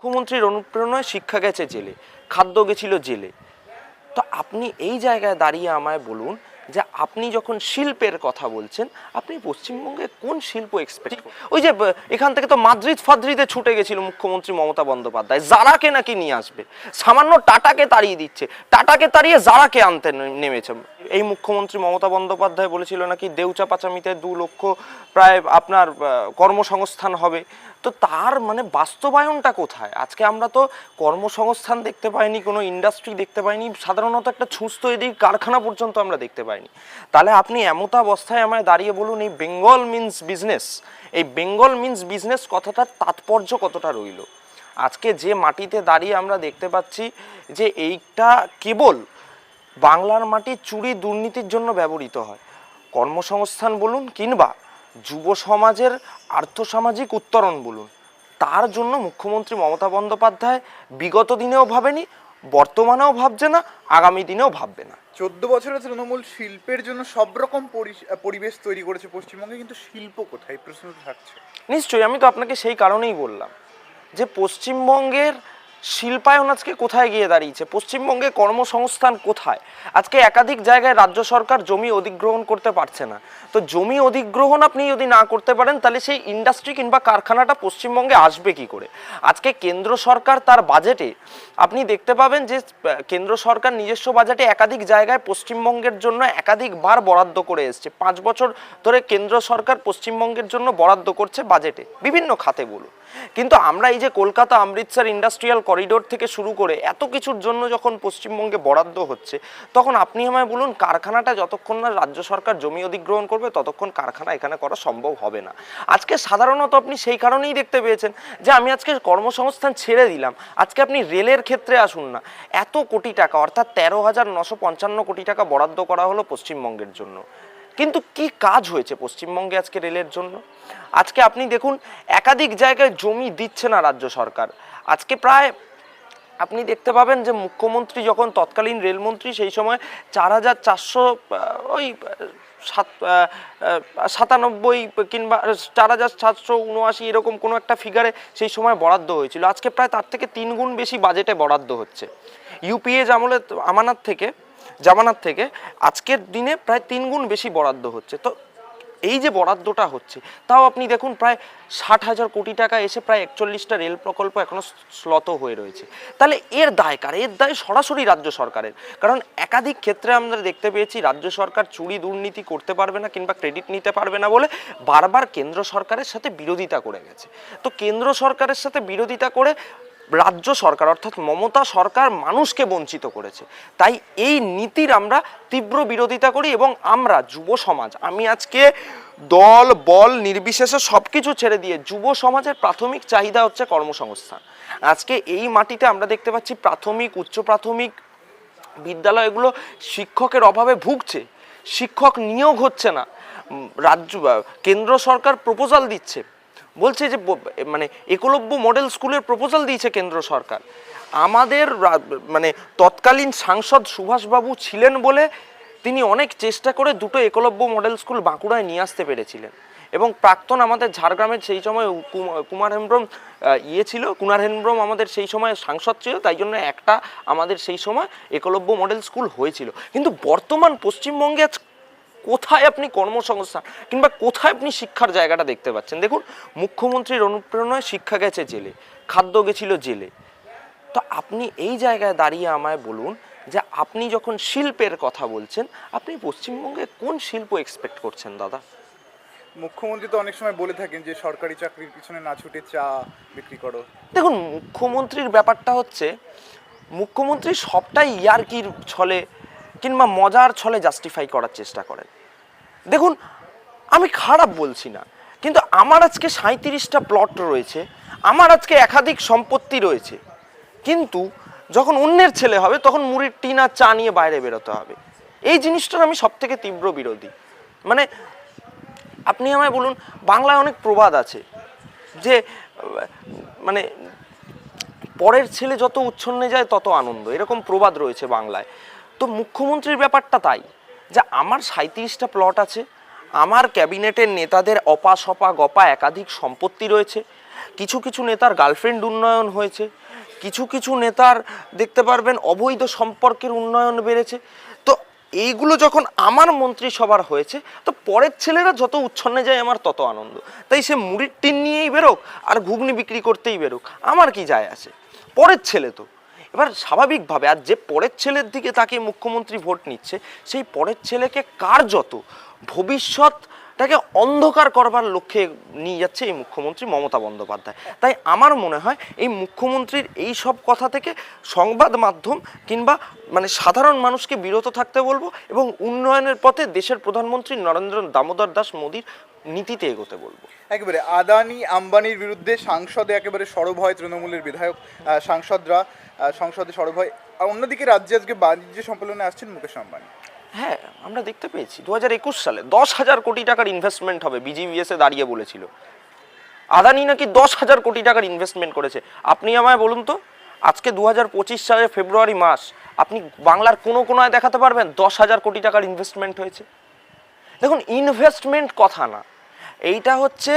মুখ্যমন্ত্রীর অনুপ্রেরণায় শিক্ষা গেছে জেলে, খাদ্য গেছিল জেলে। তো আপনি এই জায়গায় দাঁড়িয়ে আমায় বলুন যে আপনি যখন শিল্পের কথা বলছেন, আপনি পশ্চিমবঙ্গে কোন শিল্প এক্সপেক্ট ওই যে, এখান থেকে তো মাদ্রিদ ফাদ্রিদে ছুটে গেছিল মুখ্যমন্ত্রী মমতা বন্দ্যোপাধ্যায়। জারাকে নাকি নিয়ে আসবে? সামান্য টাটাকে তাড়িয়ে দিচ্ছে। টাটাকে তাড়িয়ে জারাকে আনতে নেমেছে। এই মুখ্যমন্ত্রী মমতা বন্দ্যোপাধ্যায় বলেছিল নাকি দেউচা পাচামিতে দু লক্ষ প্রায় আপনার কর্মসংস্থান হবে। তো তার মানে বাস্তবায়নটা কোথায়? আজকে আমরা তো কর্মসংস্থান দেখতে পাইনি, কোনো ইন্ডাস্ট্রি দেখতে পাইনি, সাধারণত একটা ছুঁচ তৈরির কারখানা পর্যন্ত আমরা দেখতে পাইনি। তাহলে আপনি এমতা অবস্থায় আমায় দাঁড়িয়ে বলুন, এই বেঙ্গল মিন্স বিজনেস এই বেঙ্গল মিন্স বিজনেস কথাটার তাৎপর্য কতটা রইল? আজকে যে মাটিতে দাঁড়িয়ে আমরা দেখতে পাচ্ছি যে এইটা কেবল বাংলার মাটি চুরি দুর্নীতির জন্য ব্যবহৃত হয়। কর্মসংস্থান বলুন কিংবা যুব সমাজের আর্থসামাজিক উত্তরণ বলুন। তার জন্য মুখ্যমন্ত্রী মমতা বন্দ্যোপাধ্যায় বিগত দিনেও ভাবেনি বর্তমানেও ভাবছে না আগামী দিনেও ভাববে না। চোদ্দ বছরে তৃণমূল শিল্পের জন্য সব রকম পরি- পরিবেশ তৈরি করেছে পশ্চিমবঙ্গে কিন্তু শিল্প কোথায়? প্রশ্ন থাকছে। নিশ্চয়ই আমি তো আপনাকে সেই কারণেই বললাম যে পশ্চিমবঙ্গের শিল্পায়ন আজকে কোথায় গিয়ে দাঁড়িয়েছে? পশ্চিমবঙ্গে কর্মসংস্থান কোথায়? আজকে একাধিক জায়গায় রাজ্য সরকার জমি অধিগ্রহণ করতে পারছে না। তো জমি অধিগ্রহণ আপনি যদি না করতে পারেন, তাহলে সেই ইন্ডাস্ট্রি কিংবা কারখানাটা পশ্চিমবঙ্গে আসবে কি করে? আজকে কেন্দ্র সরকার তার বাজেটে আপনি দেখতে পাবেন যে কেন্দ্র সরকার নিজস্ব বাজেটে একাধিক জায়গায় পশ্চিমবঙ্গের জন্য একাধিকবার বরাদ্দ করে এসছে। পাঁচ বছর ধরে কেন্দ্র সরকার পশ্চিমবঙ্গের জন্য বরাদ্দ করছে বাজেটে। বিভিন্ন খাতে বলুন। কিন্তু আমরা এই যে কলকাতা, অমৃতসর ইন্ডাস্ট্রিয়াল করিডোর থেকে শুরু করে এত কিছুর জন্য যখন পশ্চিমবঙ্গে বরাদ্দ হচ্ছে, তখন আপনি আমায় বলুন কারখানাটা যতক্ষণ না রাজ্য সরকার জমি অধিগ্রহণ করবে, ততক্ষণ কারখানা এখানে করা সম্ভব হবে না। আজকে সাধারণত আপনি সেই কারণেই দেখতে পেয়েছেন যে আমি আজকে কর্মসংস্থান ছেড়ে দিলাম। আজকে আপনি রেলের ক্ষেত্রে আসুন না। এত কোটি টাকা, অর্থাৎ তেরো হাজার নশো পঞ্চান্ন কোটি টাকা বরাদ্দ করা হলো পশ্চিমবঙ্গের জন্য। কিন্তু কি কাজ হয়েছে পশ্চিমবঙ্গে আজকে রেলের জন্য? আজকে আপনি দেখুন, একাধিক জায়গায় জমি দিচ্ছে না রাজ্য সরকার। আজকে প্রায় আপনি দেখতে পাবেন যে মুখ্যমন্ত্রী যখন তৎকালীন রেলমন্ত্রী, সেই সময় চার হাজার চারশো ওই, সাত সাতানব্বই কিংবা চার হাজার সাতশো উনআশি এরকম কোনো একটা ফিগারে সেই সময় বরাদ্দ হয়েছিল। আজকে প্রায় তার থেকে তিন গুণ বেশি বাজেটে বরাদ্দ হচ্ছে। ইউপিএ আমলে আমানার থেকে জামানার থেকে আজকের দিনে প্রায় তিন গুণ বেশি বরাদ্দ হচ্ছে। তো এই যে বরাদ্দটা হচ্ছে, তাও আপনি দেখুন প্রায় ষাট হাজার কোটি টাকা এসে প্রায় একচল্লিশটা রেল প্রকল্প এখনও শ্লত হয়ে রয়েছে। তাহলে এর দায় কার? এর দায় সরাসরি রাজ্য সরকারের। কারণ একাধিক ক্ষেত্রে আমরা দেখতে পেয়েছি, রাজ্য সরকার চুরি দুর্নীতি করতে পারবে না কিংবা ক্রেডিট নিতে পারবে না বলে বারবার কেন্দ্র সরকারের সাথে বিরোধিতা করে গেছে। তো কেন্দ্র সরকারের সাথে বিরোধিতা করে রাজ্য সরকার, অর্থাৎ মমতা সরকার মানুষকে বঞ্চিত করেছে। তাই এই নীতির আমরা তীব্র বিরোধিতা করি এবং আমরা, যুব সমাজ, আমি আজকে দল, বল, নির্বিশেষে সব কিছু ছেড়ে দিয়ে যুব সমাজের প্রাথমিক চাহিদা হচ্ছে কর্মসংস্থান। আজকে এই মাটিতে আমরা দেখতে পাচ্ছি প্রাথমিক, উচ্চ প্রাথমিক বিদ্যালয়গুলো শিক্ষকের অভাবে ভুগছে। শিক্ষক নিয়োগ হচ্ছে না। রাজ্য কেন্দ্র সরকার প্রপোজাল দিচ্ছে। বলছে যে মানে একলব্য মডেল স্কুলের প্রপোজাল দিয়েছে কেন্দ্র সরকার। আমাদের মানে তৎকালীন সাংসদ সুভাষবাবু ছিলেন বলে তিনি অনেক চেষ্টা করে দুটো একলব্য মডেল স্কুল বাঁকুড়ায় নিয়ে আসতে পেরেছিলেন। এবং প্রাক্তন আমাদের ঝাড়গ্রামের সেই সময় কুম- কুমার হেমব্রম ইয়ে ছিল, কুমার হেমব্রম আমাদের সেই সময় সাংসদ ছিল, তাই জন্য একটা আমাদের সেই সময় একলব্য মডেল স্কুল হয়েছিল। কিন্তু বর্তমান পশ্চিমবঙ্গে আজ কোথায় আপনি কর্মসংস্থান কিংবা কোথায় আপনি শিক্ষার জায়গাটা দেখতে পাচ্ছেন? দেখুন মুখ্যমন্ত্রীর অনুপ্রেরণায় শিক্ষা গেছে জেলে খাদ্য গেছিল জেলে। তো আপনি এই জায়গায় দাঁড়িয়ে আমায় বলুন যে আপনি যখন শিল্পের কথা বলছেন আপনি পশ্চিমবঙ্গে কোন শিল্প এক্সপেক্ট করছেন দাদা? মুখ্যমন্ত্রী তো অনেক সময় বলে থাকেন যে সরকারি চাকরির পিছনে না ছুটে চা বিক্রি করো। দেখুন মুখ্যমন্ত্রীর ব্যাপারটা হচ্ছে মুখ্যমন্ত্রী সবটাই ইয়ারকির ছলে কিংবা মজার ছলে জাস্টিফাই করার চেষ্টা করেন। দেখুন, আমি খারাপ বলছি না, কিন্তু আমার আজকে সাঁত্রিশটা প্লট রয়েছে, আমার আজকে একাধিক সম্পত্তি রয়েছে। কিন্তু যখন অন্যের ছেলে হবে, তখন মুড়ির টিন আর চা নিয়ে বাইরে বেরোতে হবে। এই জিনিসটার আমি সব থেকে তীব্র বিরোধী। মানে আপনি আমায় বলুন, বাংলায় অনেক প্রবাদ আছে যে মানে পরের ছেলে যত উচ্ছন্নে যায়, তত আনন্দ। এরকম প্রবাদ রয়েছে বাংলায়। তো মুখ্যমন্ত্রীর ব্যাপারটা তাই, যে আমার সাঁত্রিশটা প্লট আছে, আমার ক্যাবিনেটের নেতাদের অপা সপা গপা, একাধিক সম্পত্তি রয়েছে, কিছু কিছু নেতার গার্লফ্রেন্ড উন্নয়ন হয়েছে, কিছু কিছু নেতার দেখতে পারবেন অবৈধ সম্পর্কের উন্নয়ন বেড়েছে, তো এইগুলো যখন আমার মন্ত্রিসভার হয়েছে, তো পরের ছেলেরা যত উচ্ছন্নে যায় আমার তত আনন্দ। তাই সে মুড়ির টিন নিয়েই বেরোক আর ঘুগনি বিক্রি করতেই বেরোক, আমার কি যায় আছে? পরের ছেলে তো। এবার স্বাভাবিকভাবে আর যে পরের ছেলের দিকে তাকে মুখ্যমন্ত্রী ভোট নিচ্ছে, সেই পরের ছেলেকে কার্যত ভবিষ্যৎটাকে অন্ধকার করবার লক্ষ্যে নিয়ে যাচ্ছে এই মুখ্যমন্ত্রী মমতা বন্দ্যোপাধ্যায়। তাই আমার মনে হয় এই মুখ্যমন্ত্রীর এই সব কথা থেকে সংবাদ মাধ্যম কিংবা মানে সাধারণ মানুষকে বিরত থাকতে বলব এবং উন্নয়নের পথে দেশের প্রধানমন্ত্রী নরেন্দ্র দামোদর দাস মোদীর নীতিতে এগোতে বলব। একেবারে আদানি, আম্বানির বিরুদ্ধে সাংসদে একেবারে সরব হয় তৃণমূলের বিধায়ক সাংসদরা। সংসদে সরব হয়। আর অন্যদিকে রাজ্যে আজকে বাণিজ্য সম্মেলনে আসছেন মুকেশ আম্বানি। হ্যাঁ আমরা দেখতে পেয়েছি। দু হাজার একুশ সালে দশ হাজার কোটি টাকার ইনভেস্টমেন্ট হবে বিজিভিএস এ দাঁড়িয়ে বলেছিল। আদানি নাকি দশ হাজার কোটি টাকার ইনভেস্টমেন্ট করেছে। আপনি আমায় বলুন তো, আজকে দু হাজার পঁচিশ সালের ফেব্রুয়ারি মাস, আপনি বাংলার কোনো কোনায় দেখাতে পারবেন দশ হাজার কোটি টাকার ইনভেস্টমেন্ট হয়েছে? দেখুন ইনভেস্টমেন্ট কথা না। এইটা হচ্ছে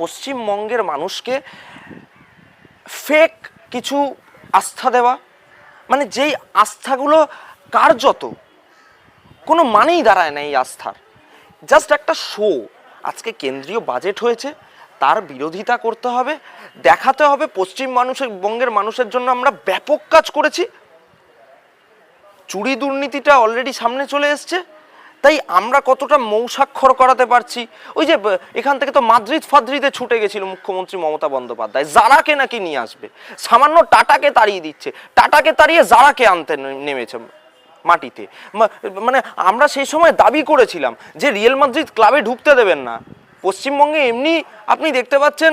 পশ্চিমবঙ্গের মানুষকে ফেক কিছু আস্থা দেওয়া মানে যেই আস্থাগুলো কার্যত, কোনো মানেই দাঁড়ায় না এই আস্থার। জাস্ট একটা শো আজকে কেন্দ্রীয় বাজেট হয়েছে, তার বিরোধিতা করতে হবে, দেখাতে হবে পশ্চিম মানুষের, বঙ্গের মানুষের জন্য আমরা ব্যাপক কাজ করেছি। চুরি দুর্নীতিটা অলরেডি সামনে চলে এসছে। তাই আমরা কতটা মৌসাক্ষর করাতে পারছি? ওই যে এখান থেকে তো মাদ্রিদ ফাদ্রিদে ছুটে গেছিল মুখ্যমন্ত্রী মমতা বন্দ্যোপাধ্যায়। জারাকে নাকি নিয়ে আসবে। সামান্য টাটাকে তাড়িয়ে দিচ্ছে। টাটাকে তাড়িয়ে জারাকে আনতে নেমেছে মাটিতে। মানে আমরা সেই সময় দাবি করেছিলাম যে রিয়েল মাদ্রিদ ক্লাবে ঢুকতে দেবেন না। পশ্চিমবঙ্গে এমনি আপনি দেখতে পাচ্ছেন,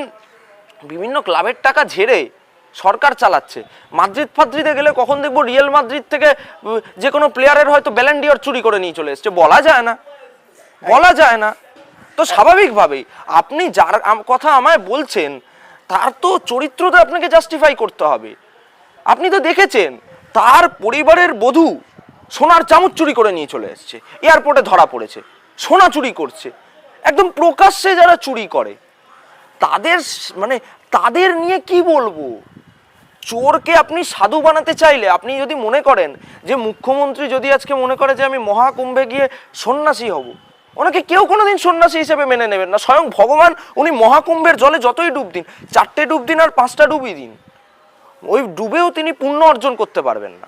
বিভিন্ন ক্লাবের টাকা ঝেড়ে সরকার চালাচ্ছে। মাদ্রিদ ফাদ্রিদে গেলে কখন দেখব রিয়েল মাদ্রিদ থেকে যে কোনো প্লেয়ারের হয়তো ব্যালেন্ডিয়ার চুরি করে নিয়ে চলে এসছে। বলা যায় না। বলা যায় না। তো স্বাভাবিকভাবেই আপনি যার কথা আমায় বলছেন, তার তো চরিত্রটা আপনাকে জাস্টিফাই করতে হবে। আপনি তো দেখেছেন, তার পরিবারের বধূ সোনার চামচ চুরি করে নিয়ে চলে এসছে। এয়ারপোর্টে ধরা পড়েছে। সোনা চুরি করছে। একদম প্রকাশ্যে যারা চুরি করে, তাদের মানে তাদের নিয়ে কি বলব? চোরকে আপনি সাধু বানাতে চাইলে, আপনি যদি মনে করেন যে মুখ্যমন্ত্রী যদি আজকে মনে করে যে আমি মহাকুম্ভে গিয়ে সন্ন্যাসী হব, ওনাকে কেউ কোনোদিন সন্ন্যাসী হিসেবে মেনে নেবেন না। স্বয়ং ভগবান উনি মহাকুম্ভের জলে যতই ডুব দিন, চারটে ডুব দিন আর পাঁচটা ডুবই দিন, ওই ডুবেও তিনি পুণ্য অর্জন করতে পারবেন না।